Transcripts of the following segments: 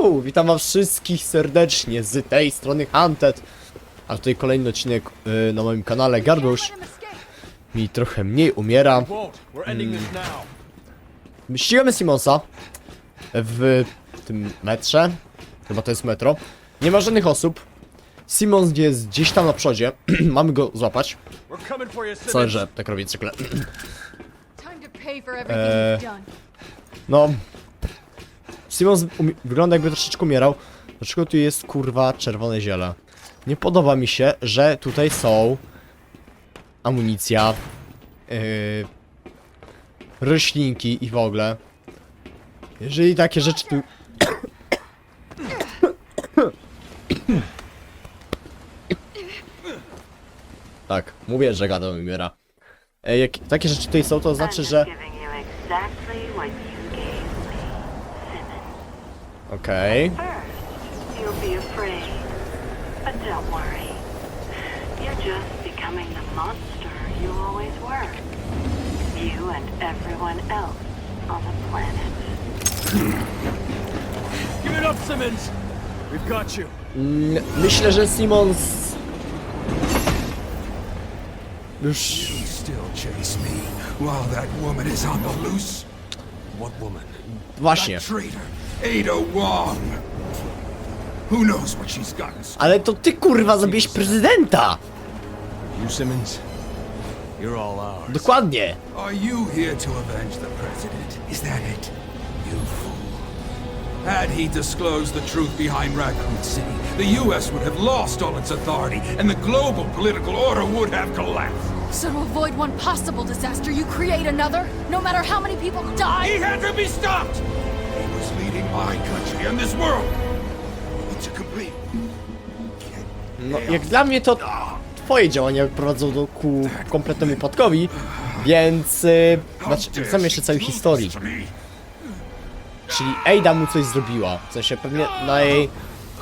Uuu, witam was wszystkich serdecznie z tej strony Hunted. A tutaj kolejny odcinek y, na moim kanale. Gardłoś mi trochę mniej umiera. Now. Ścigamy Simonsa w tym metrze. Chyba to jest metro. Nie ma żadnych osób. Simons jest gdzieś tam na przodzie. Mamy go złapać. Simmons. że tak robię cykle. Done. No. Simons wygląda jakby troszeczkę umierał. Dlaczego tu jest kurwa czerwone ziele? Nie podoba mi się, że tutaj są amunicja, yy, roślinki i w ogóle. Jeżeli takie rzeczy tu... tak, mówię, że gadam umiera. Jak takie rzeczy tutaj są, to znaczy, że... Simmons. Okej. First, you'll be afraid. But don't worry. You're just becoming the monster you always were. You and everyone else on the planet. Give it up, Simmons. We've got you. Mm, Myślę, że Simons... Już... still chase me while that woman is on the loose? What woman? Właśnie. That traitor, Ada Wong. Who knows what she's gotten? Ale to ty kurwa zabiłeś prezydenta! You, Simmons? You're all ours. Dokładnie. Are you here to avenge the president? Is that it? You fool. Had he disclosed the truth behind Raccoon City, the U.S. would have lost all its authority, and the global political order would have collapsed. So to avoid one possible disaster, you create another? No matter how many people die? He had to be stopped! My country and this world into complete No, jak dla mnie to twoje działania prowadzą do ku kompletnemu upadkowi, więc... Yy, znaczy, znam jeszcze całej historii. Czyli Ada mu coś zrobiła. W sensie pewnie na jej...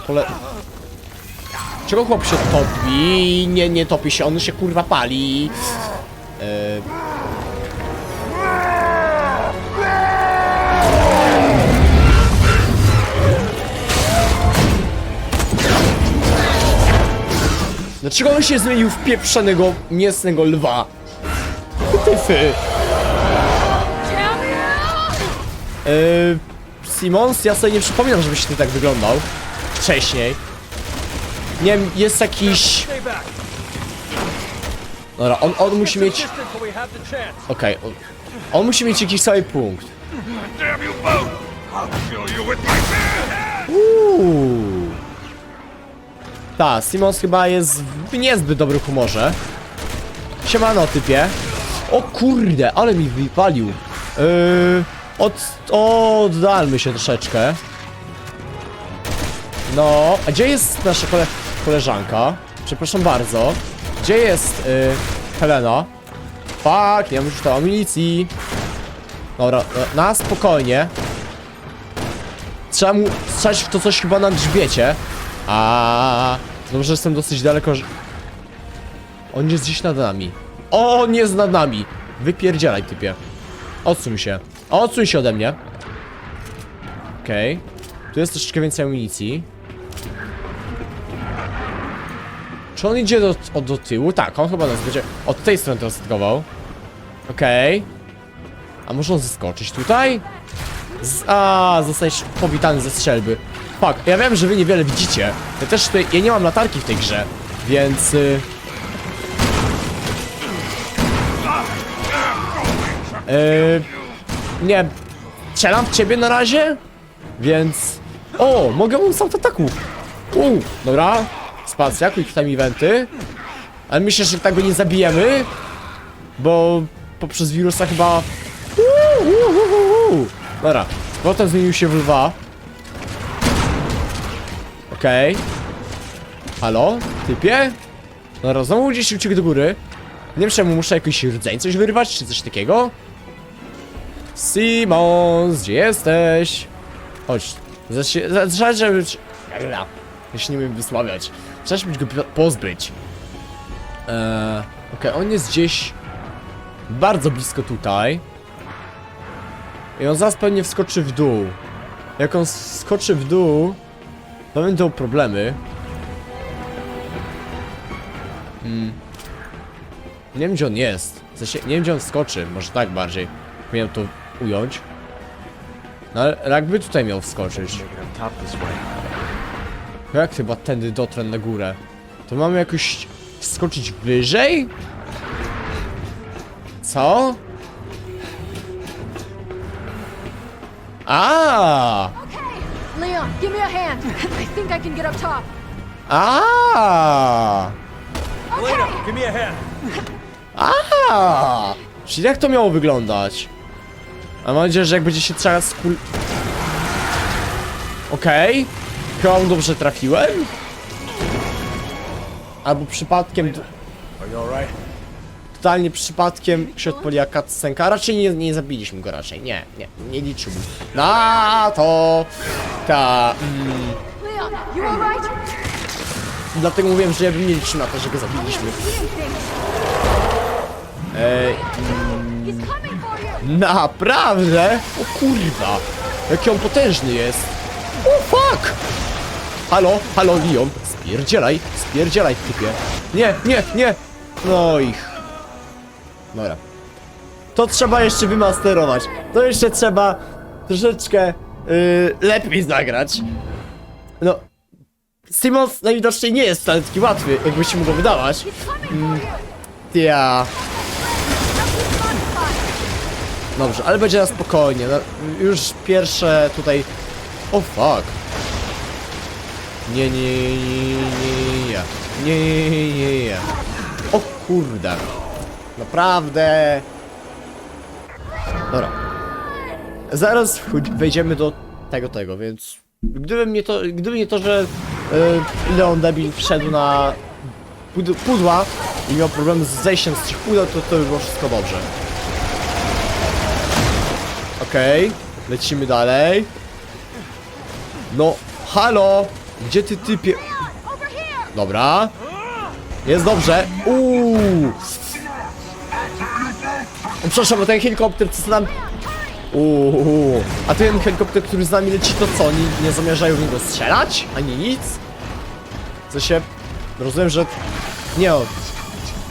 Pole... Czego chłop się topi? Nie, nie topi się, on się kurwa pali. Yy... Dlaczego on się zmienił w pieprzonego, mięsnego lwa? Tyfy. Yy, Simons, ja sobie nie przypominam, żebyś ty tak wyglądał wcześniej. Nie wiem, jest jakiś... Dobra, on, on musi mieć... Okej, on, on musi mieć jakiś cały punkt. Damn Ta, Simons chyba jest w niezbyt dobrym humorze. Siemano, typie. O kurde, ale mi wypalił. Yy, od, oddalmy się troszeczkę. No, a gdzie jest nasza kole, koleżanka? Przepraszam bardzo. Gdzie jest yy, Helena? Fuck, nie mam już tam amunicji. Dobra, e, na spokojnie. Trzeba mu strzelać w to coś chyba na grzbiecie. A Dobrze, że jestem dosyć daleko, że... On jest gdzieś nad nami. O, on jest nad nami. Wypierdzielaj, typie. Odsuń się. Odsuń się ode mnie. Okej. Tu jest troszeczkę więcej amunicji. Czy on idzie do, do tyłu? Tak, on chyba nas będzie od tej strony teraz atakował. Okej. A może on zeskoczyć tutaj? Z, a, zostałeś powitany ze strzelby. Fuck, ja wiem, że wy niewiele widzicie. Ja też tutaj, ja nie mam latarki w tej grze, więc... Y... Y... Nie, strzelam w ciebie na razie, więc... O, mogę mu z autoataku. Uuu, dobra. Spacja, quick time eventy. Ale myślę, że tak go nie zabijemy, bo poprzez wirusa chyba... Uuu, uuu, uuu. Dobra, potem zmienił się w lwa. Okej. Halo? Typie? Dobra, znowu gdzieś uciekł do góry. Nie wiem czemu muszę jakiś rdzeń coś wyrywać, czy coś takiego? Simons, gdzie jesteś? Chodź. Trzeba, żeby... Się nie umiem wysławiać. Trzeba się go po- pozbyć. Eee, Okej, on jest gdzieś bardzo blisko tutaj. I on zaraz pewnie wskoczy w dół. Jak on skoczy w dół, to będą problemy. Hmm. Nie wiem gdzie on jest. W sensie, nie wiem gdzie on skoczy, może tak bardziej. Powinienem to ująć. No ale jakby tutaj miał wskoczyć. Way. Jak chyba tędy dotrę na górę? To mamy jakoś wskoczyć wyżej? Co? A! Give me a hand. I think I can get up top. A! Elena, give me a hand. A! Czyli jak to miało wyglądać? A mam nadzieję, że jak będzie się trzeba skul... Okej. Chyba dobrze trafiłem? Albo przypadkiem... Are you alright? totalnie przypadkiem się odpaliła cutscenka. Raczej nie, nie zabiliśmy go raczej. Nie, nie, nie liczyłbym. Na to! Ta. Mm, dlatego mówiłem, że ja bym nie liczył na to, że go zabiliśmy. Ej, you. naprawdę? O kurwa! Jaki on potężny jest! O fuck! Halo, halo Leon, spierdzielaj, spierdzielaj typie. Nie, nie, nie! No ich. Dobra. To trzeba jeszcze wymasterować. To jeszcze trzeba troszeczkę yy, lepiej zagrać. No. Simons najwidoczniej nie jest wcale taki łatwy, jakby się mogło wydawać. Mm, ja. Dobrze, ale będzie na spokojnie. No, już pierwsze tutaj. O fuck. Nie, nie, nie, nie, nie, nie, nie, nie, nie. O kurde. Naprawdę. Dobra. Zaraz wejdziemy do tego, tego, więc gdyby mnie to, gdyby nie to, że e, Leon Debil wszedł na pud- pudła i miał problem z zejściem z tych pudeł, to to by było wszystko dobrze. Okej, lecimy dalej. No, halo! Gdzie ty typie... Dobra. Jest dobrze. Uuu. Przepraszam, bo ten helikopter co nam... Uuu. A ten helikopter, który z nami leci, to co? Oni nie zamierzają w niego strzelać? Ani nic? Co się... Rozumiem, że... Nie o...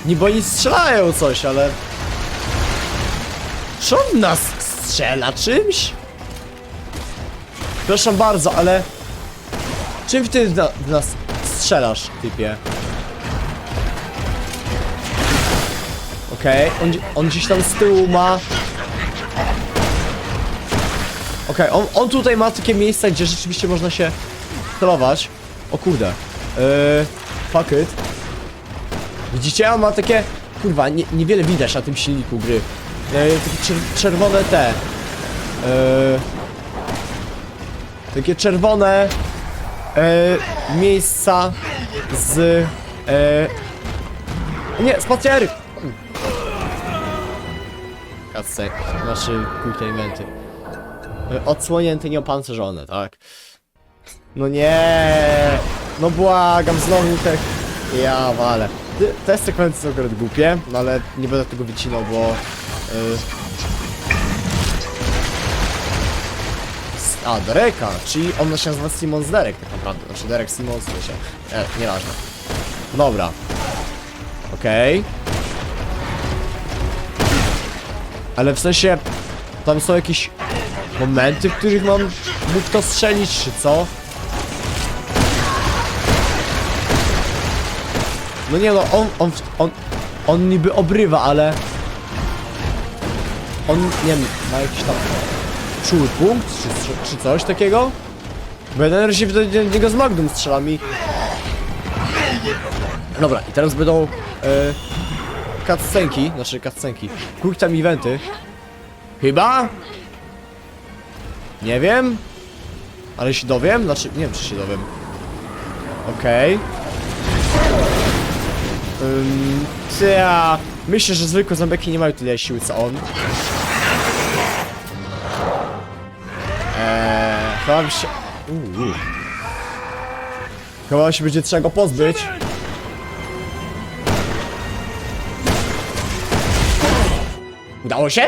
Niby oni strzelają coś, ale... Czy on nas strzela czymś? Przepraszam bardzo, ale... Czym ty w, na, w nas strzelasz, typie? Okej, on, on gdzieś tam z tyłu ma... Okej, on, on tutaj ma takie miejsca, gdzie rzeczywiście można się celować. O kurde. Yy, fuck it. Widzicie? On ma takie... Kurwa, nie, niewiele widać na tym silniku gry. Yy, takie czer czerwone te... Yy, takie czerwone... Yy, miejsca z... Yy, nie, spacjary! Cutscene, znaczy quick time E, Odsłonięte, nieopancerzone, tak? No nie, No błagam, znowu te... Ja wale. Te sekwencje są akurat głupie, no ale nie będę tego wycinał, bo... y, S- A, Dereka, czyli on się nazywa Simons Derek tak naprawdę. Znaczy Derek Simons, się... E, nieważne. Dobra. Okej. Ale w sensie, tam są jakieś momenty, w których mam mógł to strzelić, czy co? No nie no, on, on, on, on niby obrywa, ale... On, nie wiem, ma jakiś tam czuły punkt, czy, czy coś takiego? Bo na razie do niego z Magnum strzelam i... Dobra, i teraz będą... E, cutscenki, znaczy cutscenki, quick time eventy. Chyba? Nie wiem. Ale się dowiem? Znaczy, nie wiem czy się dowiem. Okej. Ym, czy ja... Myślę, że zwykłe zombieki nie mają tyle siły co on. Eee, chyba mi się... Uuu. Chyba się będzie trzeba go pozbyć. Udało się?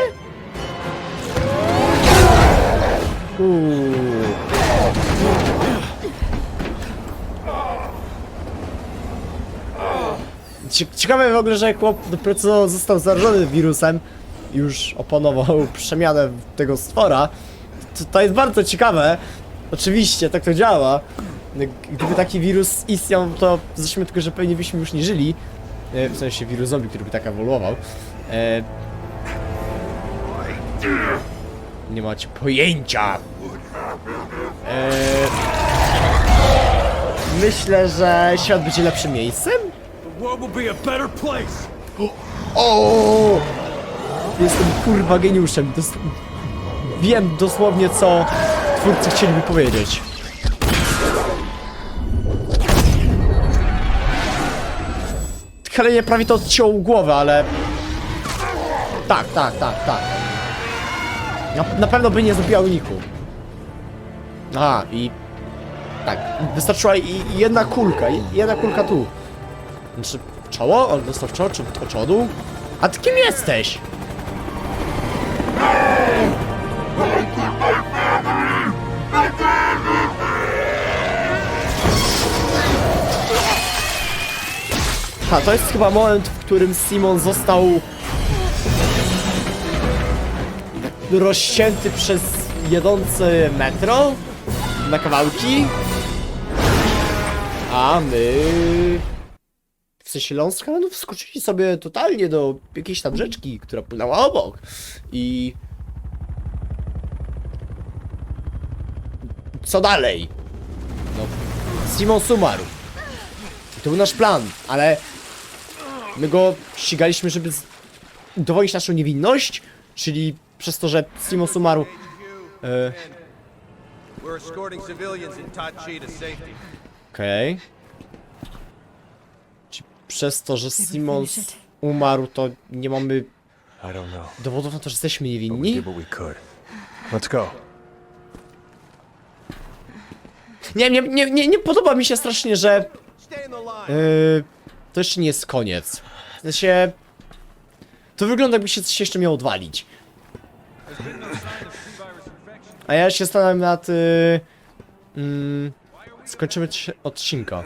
Ciekawe w ogóle, że chłop dopiero został zarażony wirusem już opanował przemianę tego stwora. To, to jest bardzo ciekawe. Oczywiście, tak to działa. Gdyby taki wirus istniał, to zresztą tylko, że pewnie byśmy już nie żyli. E, w sensie wirus zombie, który by tak ewoluował. E... Nie macie pojęcia. E, Myślę, że świat będzie lepszym miejscem. O! Jestem kurwa geniuszem. Dos wiem dosłownie co twórcy chcieli mi powiedzieć. Helenie prawie to odciął głowę, ale... Tak, tak, tak, tak. Na, na pewno by nie zrobiła uniku. Aha, i... Tak, wystarczyła i, i jedna kulka, i jedna kulka tu. Znaczy, czoło? On dostał czoło, czy od czodu? A ty kim jesteś? Ha, to jest chyba moment, w którym Simon został rozcięty przez jedące metro na kawałki. A my w sensie Lonskanów skoczyli sobie totalnie do jakiejś tam rzeczki, która płynęła obok. I... Co dalej? No, Simon Sumaru. I to był nasz plan, ale my go ścigaliśmy, żeby udowodnić naszą niewinność, czyli przez to, że Simon Sumaru... E. Okej. Czy przez to, że Simon umarł, to nie mamy dowodów na to, że jesteśmy niewinni? Let's go. Nie, nie, nie, nie, nie podoba mi się strasznie, że yy, to jeszcze nie jest koniec. W sensie... To wygląda jakby się coś jeszcze miało odwalić. A ja się zastanawiam nad... Yy, mm, skończymy odcinka.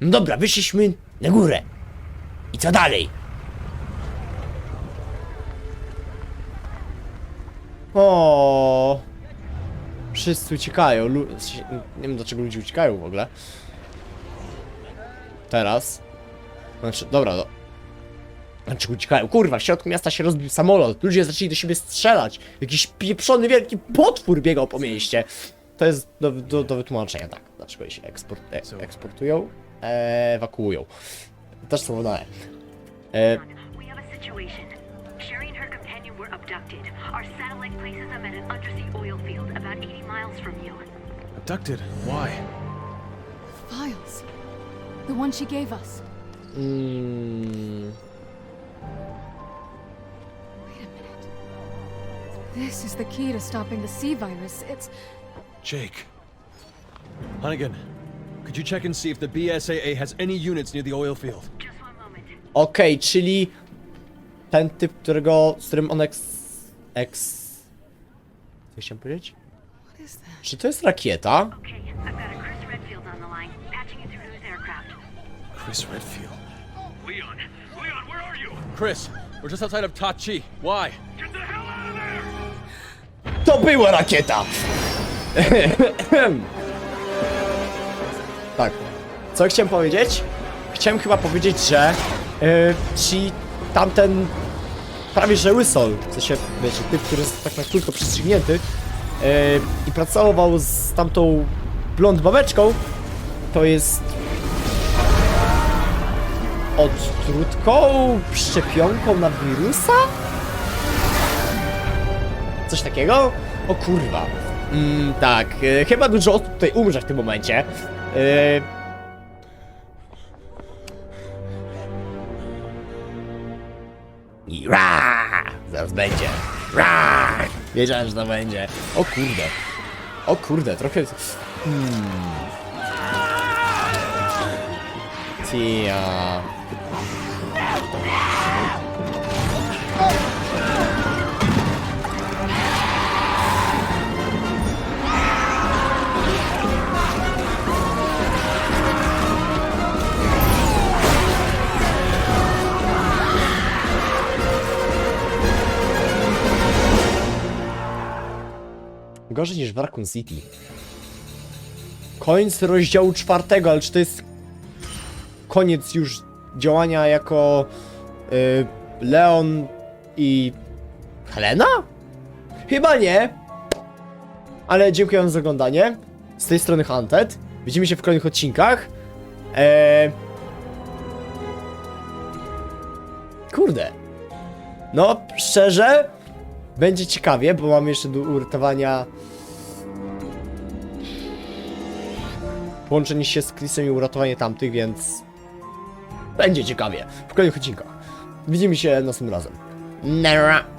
No dobra, wyszliśmy na górę. I co dalej? O. Wszyscy uciekają. Lu nie wiem dlaczego ludzie uciekają w ogóle. Teraz. Znaczy, dobra, no. Dlaczego uciekają? Kurwa, w środku miasta się rozbił samolot. Ludzie zaczęli do siebie strzelać. Jakiś pieprzony wielki potwór biegał po mieście. To jest do, do, do wytłumaczenia, tak. Dlaczego się eksport, e, eksportują? E, ewakuują. Też są dane. E, We have a situation. Sherry and her companion were abducted. Our satellite places them at an undersea oil field about 80 miles from you. Abducted. Why? Files. The one she gave us. mm, This is the key to stopping the sea virus. It's. Jake. Hunnigan, could you check and see if the BSAA has any units near the oil field? Just one moment. Okej, czyli ten typ, którego, z którym on eks... eks... Co chciałem powiedzieć? What is that? Czy to jest rakieta? Okay, I've got a Chris Redfield on the line, patching you through his aircraft. Chris Redfield. Leon! Leon, where are you? Chris, we're just outside of Tachi. Why? Była rakieta! tak. Co chciałem powiedzieć? Chciałem chyba powiedzieć, że yy, ci tamten prawie że łysol, w sensie, wiecie, typ, który jest tak na krótko przestrzygnięty yy, i pracował z tamtą blond babeczką, to jest odtrutką, szczepionką na wirusa? Coś takiego? O kurwa. Mm, tak, e, chyba dużo osób tutaj umrze w tym momencie. E... Ra! Zaraz będzie. Ra! Wiedziałem, że to będzie. O kurde. O kurde, trochę... Hmm. Tia. Gorzej niż w Raccoon City. Koniec rozdziału czwartego, ale czy to jest koniec już działania jako y, Leon i Helena? Chyba nie. Ale dziękuję za oglądanie. Z tej strony Hunted. Widzimy się w kolejnych odcinkach. Eee... Kurde. No, szczerze, będzie ciekawie, bo mam jeszcze do uratowania połączenie się z Chrisem i uratowanie tamtych, więc będzie ciekawie w kolejnych odcinkach. Widzimy się następnym razem. Nara.